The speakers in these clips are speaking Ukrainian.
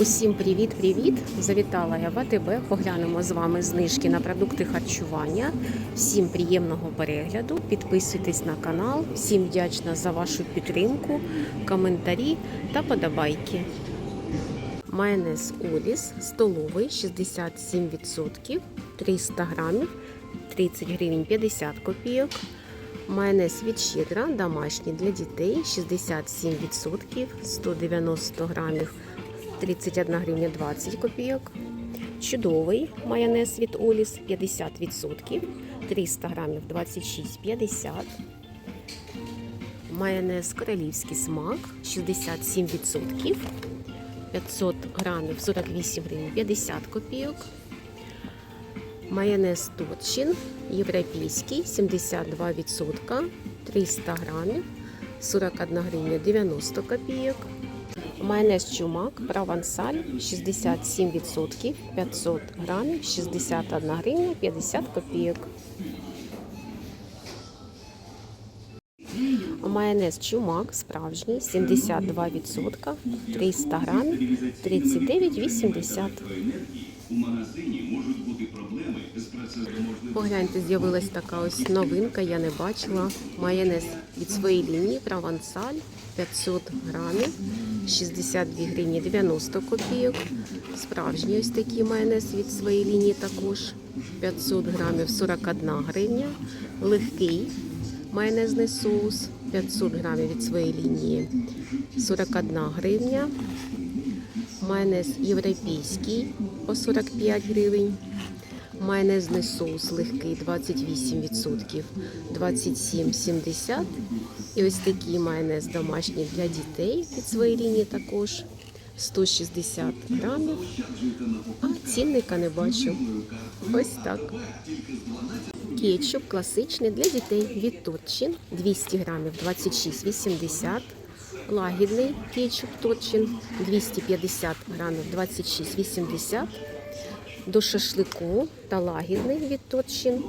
Усім привіт-привіт! Завітала я в АТБ. Поглянемо з вами знижки на продукти харчування. Всім приємного перегляду. Підписуйтесь на канал. Всім вдячна за вашу підтримку, коментарі та подобайки. Майонез Оліс столовий 67%, 300 грамів, 30 гривень 50 копійок. Майонез від щедра домашній для дітей 67%, 190 грамів 31 гривня 20 копійок. Чудовий майонез від Оліс 50%, 300 грамів 26,50. Майонез королівський смак 67%, 500 грамів 48 гривень 50 копійок. Майонез Торчин європейський 72%, 300 грамів 41 гривня 90 копійок. Майонез чумак провансаль 67%, 500 грамів 61 гривня 50 копійок. Майонез чумак справжній 72%, 300 грамів 39,80. У магазині можуть бути проблеми з працевспроможним Погляньте, з'явилась така ось новинка, я не бачила. Майонез від своєї лінії провансаль 500 грамів, 62 гривні 90 копійок. Справжній ось такий майонез від своєї лінії також 500 грамів 41 гривня. Легкий майонезний соус 500 грамів від своєї лінії 41 гривня. Майонез європейський по 45 гривень. Майонезний соус легкий 28%, 27,70. І ось такий майонез домашній для дітей від своєї лінії також 160 грамів. А цінника не бачу. Ось так. Кетчуп класичний для дітей від Торчин 200 грамів 26,80. Лагідний кетчуп Торчин 250 грамів 26,80. До шашлику та лагідний від Торчин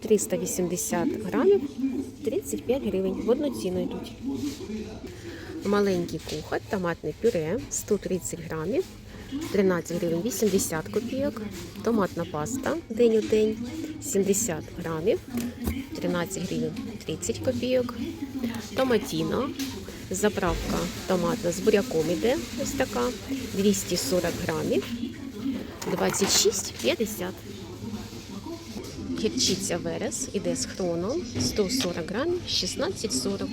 380 грамів 35 гривень. В одну ціну йдуть. Маленький кухар, томатне пюре 130 грамів 13 гривень 80 копійок. Томатна паста день у день 70 грамів 13 гривень 30 копійок. Томатіно. Заправка томатна з буряком іде ось така 240 грамів 26,50. Гірчиця верес іде з хроном 140 грамів 16,40.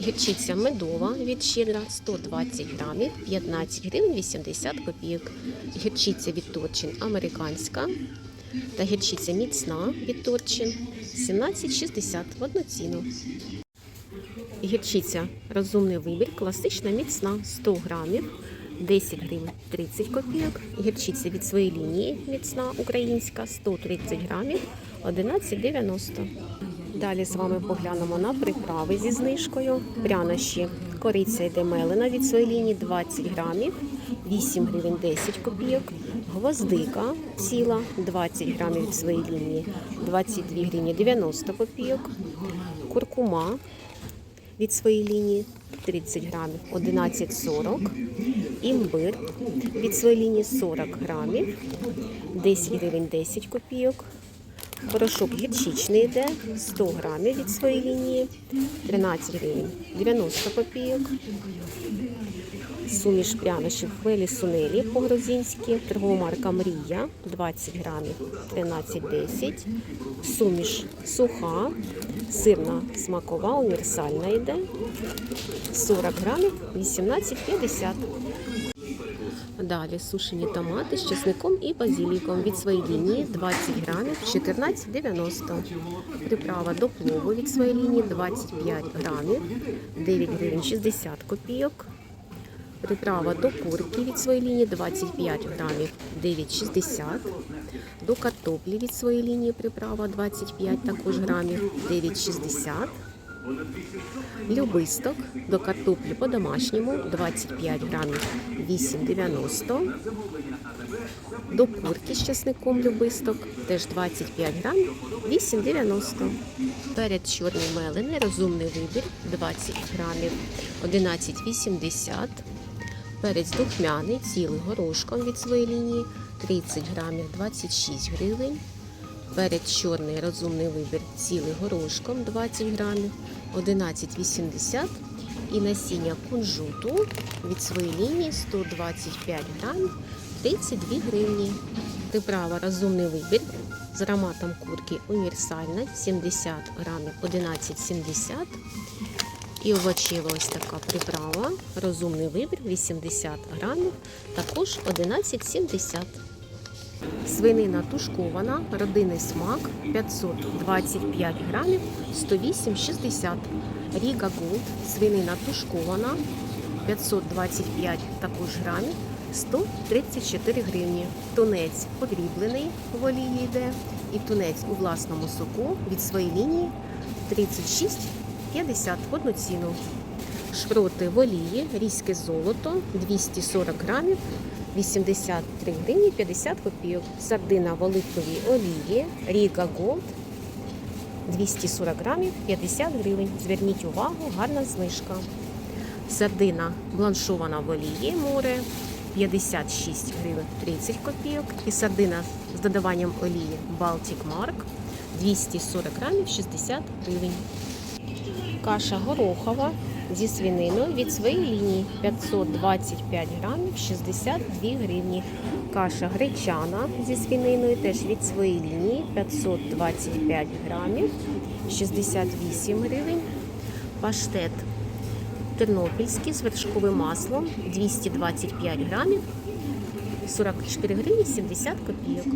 Гірчиця медова від щедра 120 грамів 15 гривень 80 копійок. Гірчиця від Торчин американська та гірчиця міцна від Торчин 17,60 в одну ціну. Гірчиця розумний вибір, класична міцна 100 грамів 10 гривень 30 копійок. Гірчиця від своєї лінії міцна українська 130 грамів 11,90. Далі з вами поглянемо на приправи зі знижкою. Прянощі. Кориця йде мелена від своєї лінії 20 грамів, 8 гривень 10 копійок. Гвоздика ціла 20 грамів від своєї лінії, 22 гривні 90 копійок. Куркума від своєї лінії 30 грамів 11,40. Імбир від своєї лінії 40 грамів, 10 гривень 10 копійок. Порошок гірчичний йде 100 грамів від своєї лінії, 13 гривень 90 копійок. Суміш прянощів хвилі сунелі по-грузинськи, торгова марка Мрія 20 грамів 13,10. Суміш суха, сирна смакова, універсальна йде 40 грамів 18,50. Далі сушені томати з чесником і базиліком від своєї лінії 20 грамів 14,90. Приправа до плову від своєї лінії 25 грамів 9 гривень 60 копійок. Приправа до курки від своєї лінії 25 грамів 9,60. До картоплі від своєї лінії приправа 25 також грамів 9,60. Любисток до картоплі по-домашньому 25 грамів 8,90. До курки з часником любисток теж 25 грамів 8,90. Перед чорний мелений розумний вибір 20 грамів 11,80. Перець духмяний, цілий горошком від своєї лінії 30 грамів 26 гривень. Перець чорний розумний вибір цілий горошком 20 грамів 11,80 і насіння кунжуту від своєї лінії 125 грамів 32 гривні. Приправа розумний вибір з ароматом курки універсальна 70 грамів 11,70 і овочева ось така приправа розумний вибір 80 грамів також 11,70 Свинина тушкована, родинний смак 525 грамів, 108,60. Ріга Голд, свинина тушкована 525 також грамів, 134 гривні. Тунець подріблений в олії йде. І тунець у власному соку від своєї лінії 36,50 в одну ціну. Шпроти в олії, різьке золото 240 грамів, 83 гривні 50 копійок. Сардина в оливковій олії, Ріга Голд 240 грамів 50 гривень. Зверніть увагу, гарна знижка. Сардина бланшована в олії море 56 гривень 30 копійок. І сардина з додаванням олії Baltic Mark 240 грамів 60 гривень. Каша горохова зі свининою від своєї лінії 525 грамів 62 гривні. Каша гречана зі свининою теж від своєї лінії 525 грамів 68 гривень. Паштет тернопільський з вершковим маслом 225 грамів 44 гривні 70 копійок.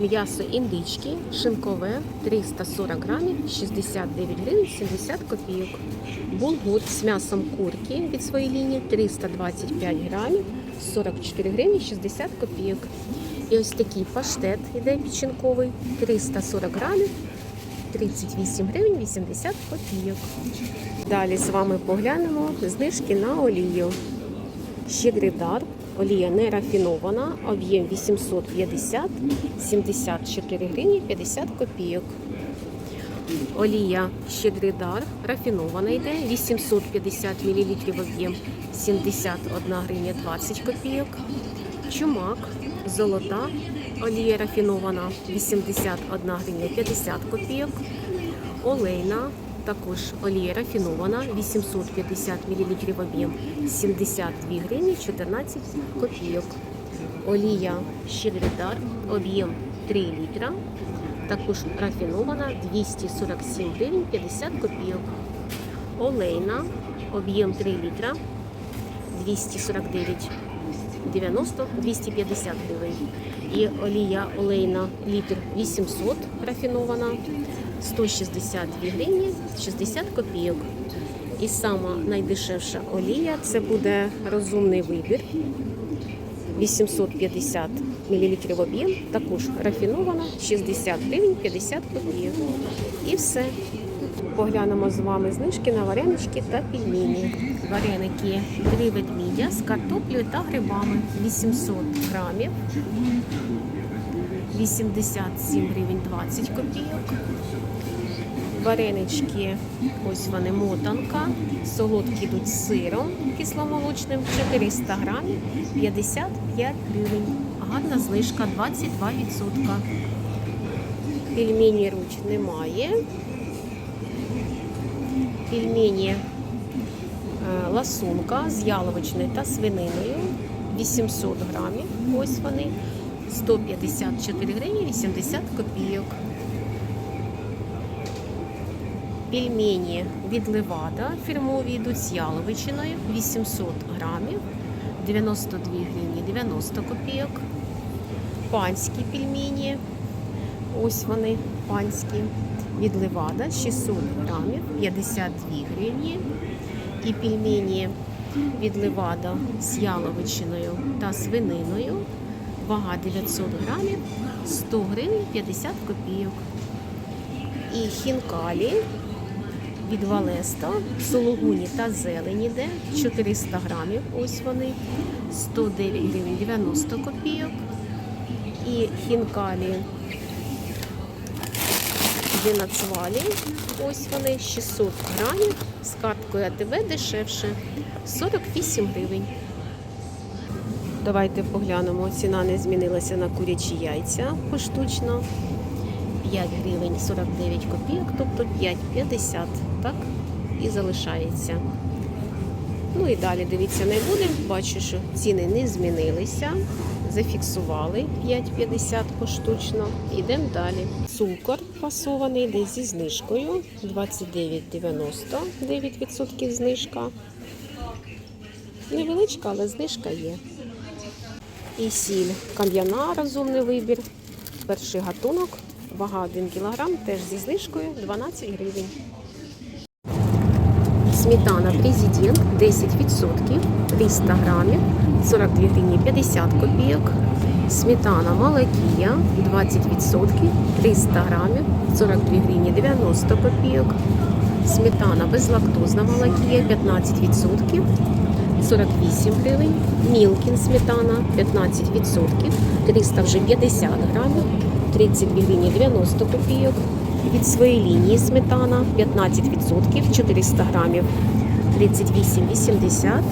М'ясо індички шинкове 340 грамів 69 гривень 70 копійок. Булгур з м'ясом курки від своєї лінії 325 грамів 44 гривні 60 копійок. І ось такий паштет іде печінковий 340 грамів 38 гривень 80 копійок. Далі з вами поглянемо знижки на олію. Щедрий дар. Олія не рафінована, об'єм 850, 74 гривні 50 копійок. Олія щедрий дар, рафінована йде, 850 мл об'єм 71 гривня 20 копійок. Чумак, золота, олія рафінована 81 гривня 50 копійок. Олейна, також олія рафінована 850 мл об'єм 72 гривні 14 копійок. Олія щедрий об'єм 3 літра. Також рафінована 247 гривень 50 копійок. Олейна, об'єм 3 літра 249 90 250 гривень. І олія олейна літр 800 рафінована 162 гривні 60 копійок. І сама найдешевша олія це буде розумний вибір. 850 мл об'єм, також рафінована 60 гривень 50 копійок. І все. Поглянемо з вами знижки на варенички та пельмені. Вареники три ведмідя з картоплею та грибами 800 грамів. 87 гривень 20 копійок. Варенички, ось вони мотанка, солодкі йдуть з сиром кисломолочним, 400 грамів, 55 гривень. Гарна знижка 22%. Пельмені руч немає. Пельмені е, ласунка з яловичною та свининою 800 грамів. Ось вони 154 гривні 80 копійок. Пельмені від Левада фірмові йдуть з яловичиною 800 грамів 92 гривні 90 копійок. Панські пельмені. Ось вони панські. Від Левада 600 грамів 52 гривні. І пельмені від Левада з яловичиною та свининою. Вага 900 грамів 100 гривень 50 копійок. І хінкалі від Валеста, сулугуні та зелені де 400 грамів. Ось вони 109 гривень 90 копійок. І хінкалі від Нацвалі. Ось вони 600 грамів з карткою АТБ дешевше 48 гривень. Давайте поглянемо. Ціна не змінилася на курячі яйця поштучно. 5 гривень 49 копійок, тобто 5,50, так? І залишається. Ну і далі дивіться не буде. Бачу, що ціни не змінилися. Зафіксували 5,50 поштучно. Йдемо далі. Цукор фасований йде зі знижкою 29,90, 9% знижка. Невеличка, але знижка є. І сіль кам'яна, розумний вибір. Перший гатунок, вага 1 кг, теж зі знижкою 12 гривень. Сметана Президент 10%, 300 грамів, 42 гривні 50 копійок. Сметана Малакія 20%, 300 грамів, 42 гривні 90 копійок. Сметана безлактозна Малакія 15%, 48 гривень. Мілкін сметана 15%, 300 вже 50 грамів, 32 гривні 90 копійок. Від своєї лінії сметана 15%, 400 грамів, 38,80.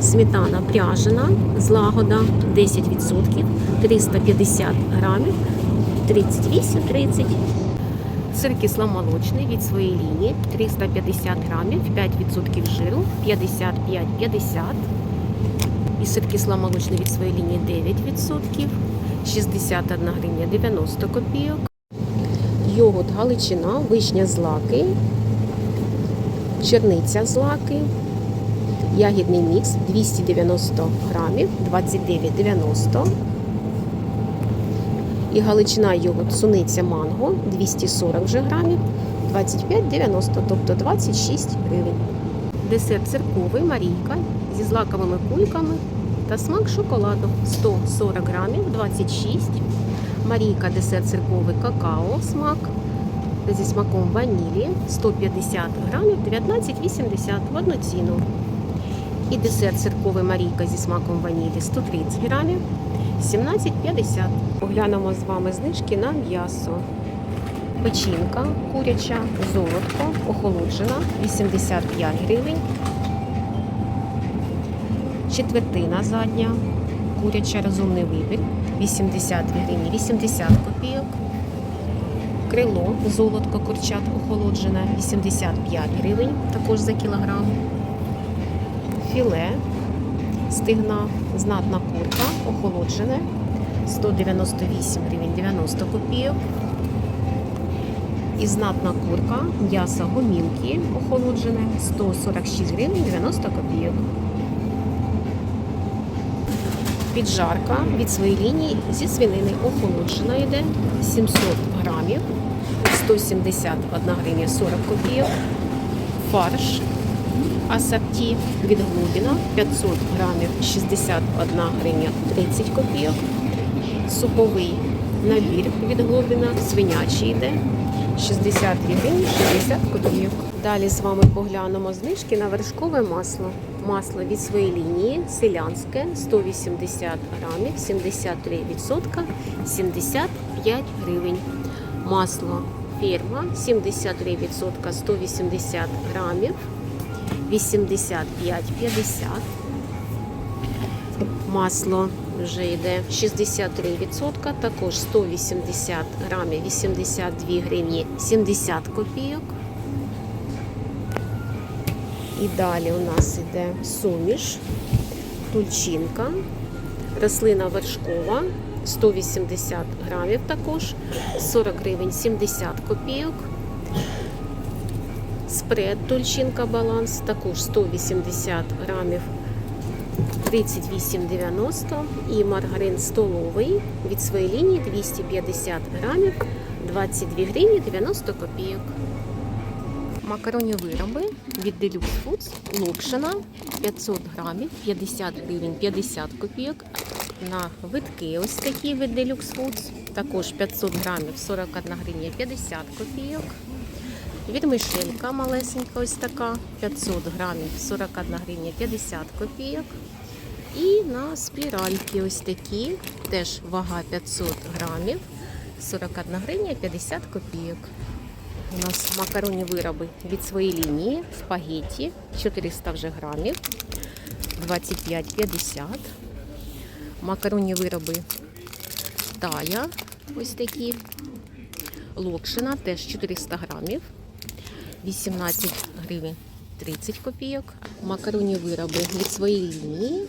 Сметана пряжена, злагода 10%, 350 грамів, 38,30. Сир кисломолочний від своєї лінії 350 грамів, 5% жиру, 55,50. І сир кисломолочний від своєї лінії 9%, 61 гривня 90 копійок. Йогурт Галичина, вишня з лаки, черниця з лаки, ягідний мікс 290 грамів, 29,90. І галичина йогурт суниця манго 240 вже грамів, 25,90, тобто 26 гривень. Десерт цирковий Марійка зі злаковими кульками та смак шоколаду 140 грамів, 26 Марійка десерт цирковий какао смак зі смаком ванілі 150 грамів 19,80 в одну ціну. І десерт цирковий Марійка зі смаком ванілі 130 грамів 17,50. Поглянемо з вами знижки на м'ясо. Печінка куряча, золотко, охолоджена 85 гривень. Четвертина задня, куряча розумний вибір 82 гривні 80 копійок. Крило, золотко курчат охолоджене 85 гривень, також за кілограм. Філе, стигна, знатна курка, охолоджене 198 гривень 90 копійок. І знатна курка, м'ясо гомілки охолоджене 146 гривень 90 копійок. Піджарка від своєї лінії зі свинини охолоджена йде 700 грамів, 171 гривня 40 копійок. Фарш асорті від Глубіна 500 грамів 61 гривня 30 копійок. Суповий набір від Глобіна, свинячий йде 62 гривні 60 копійок. Далі з вами поглянемо знижки на вершкове масло. Масло від своєї лінії селянське 180 грамів, 73%, 75 гривень. Масло фірма 73%, 180 грамів, 85,50. Масло вже йде 63%, також 180 грамів, 82 гривні 70 копійок. І далі у нас йде суміш, тульчинка, рослина вершкова, 180 грамів також, 40 гривень 70 копійок. Спред тульчинка баланс, також 180 грамів 38,90 і маргарин столовий від своєї лінії 250 грамів 22 гривні 90 копійок. Макаронні вироби від Deluxe Foods Локшина 500 грамів 50 гривень 50 копійок. На витки ось такі від Deluxe Foods також 500 грамів 41 гривня 50 копійок. Від Мишелька малесенька ось така 500 грамів 41 гривня 50 копійок. І на спіральки ось такі, теж вага 500 грамів, 41 гривня 50 копійок. У нас макаронні вироби від своєї лінії, спагетті 400 вже грамів, 25,50. Макаронні вироби Тая. Ось такі. Локшина теж 400 грамів. 18 гривень 30 копійок. Макаронні вироби від своєї лінії.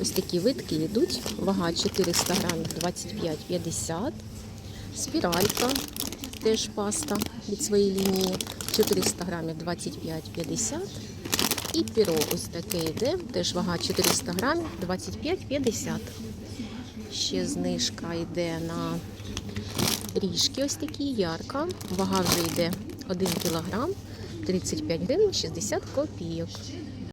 Ось такі витки йдуть. Вага 400 грамів 25,50. Спіралька, теж паста від своєї лінії. 400 грамів 25,50. І піро ось таке йде. Теж вага 400 грамів 25,50. Ще знижка йде на ріжки ось такі, ярка. Вага вже йде 1 кілограм, 35 гривень 60 копійок.